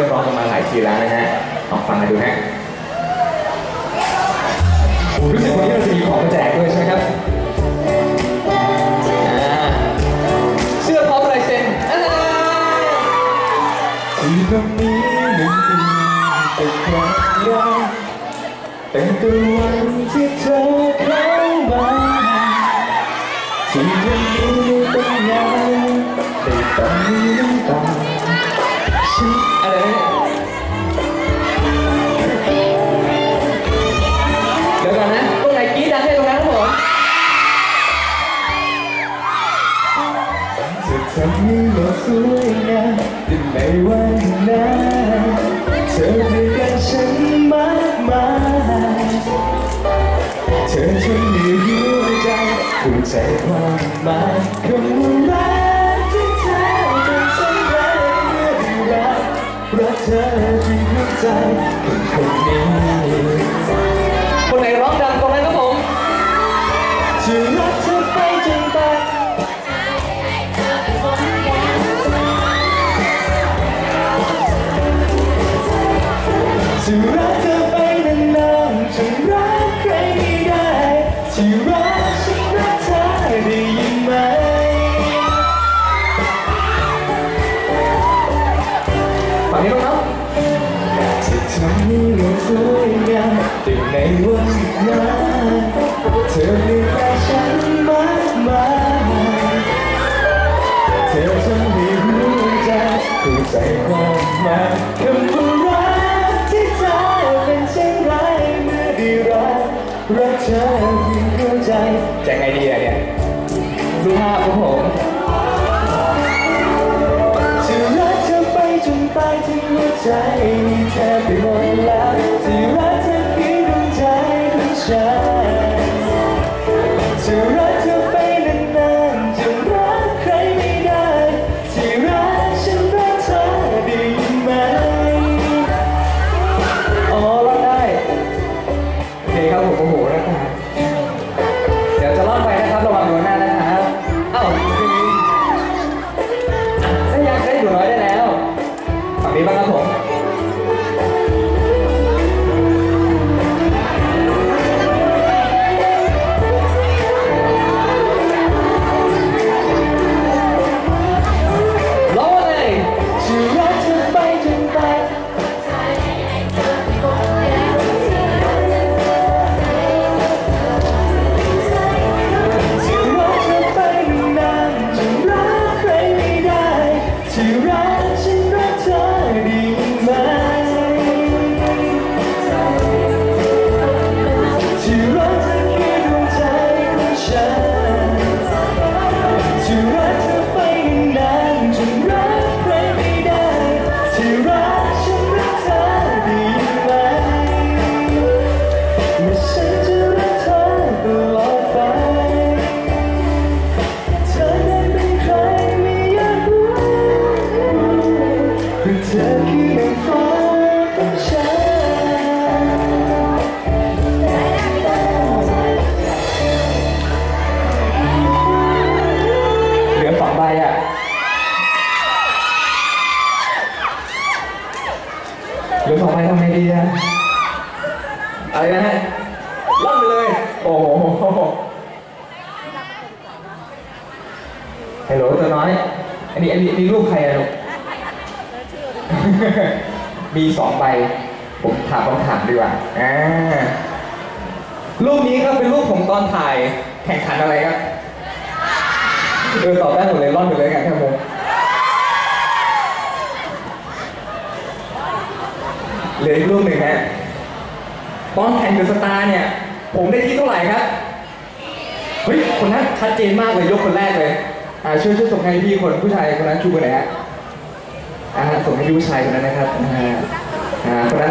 พื่อนร้องกันมาหลายทีแล้วนะฮะลองฟังกันดูฮะโอ้รู้สึกวันนี้เราจะมีของมาแจกด้วยใช่ไหมครับอ่าเสื้อพร้อมลายเซ็นอ่าที่ตรงนี้มันเป็นแต่ความรักตั้งแต่วันที่เธอ วยงามแต่ในวันนั้นเธอให้กันฉันมากมายเธอทำให้หัวใจเข้าใจความหมายคำว่ารักที่เธอเป็นฉันไรเมื่อรักรักเธอที่หัวใจคนคนนี้คนไหนร้องดังตรงนั้นครับผมจะรักเธอไปจนตาย ที่รักเธอไปนานๆจนรักใครไม่ได้ที่รักฉันรักเธอได้ยินไหมฝั่งนี้ครับที่ทำให้เราสวยงามแต่ในวันนั้นเธอไม่ได้ฉันมากมายเธอทำให้หัวใจเข้าใจความหมายคำว่า รักเธอคือหัวใจจะไงดีอะเนี่ยดูภาพของผม เหลือสองใบทำไงดีอะอะไรนะฮะล่อนไปเลย โอ้โหฮัลโหลตัวน้อย อันนี้อันนี้นี่รูปใครอะลูกมีสองใบ ผมถามคำถามดีกว่าอ่ารูปนี้ครับเป็นรูปผมตอนถ่ายแข่งขันอะไรครับเออตอบได้หมดเลยร่อนไปเลยกันครับผม เหลืออีกรูปหนึ่งฮะตอนแข่งเดอะสตาร์เนี่ย ผมได้ที่เท่าไหร่ครับ เฮ้ย คนนั้นชัดเจนมากเลยยกคนแรกเลย อ่าช่วยช่วยส่งให้พี่คนผู้ชายคนนั้นชูกันหน่อยฮะ อ่าส่งให้พี่ผู้ชายคนนั้นนะครับ อ่าอ่าคนนั้น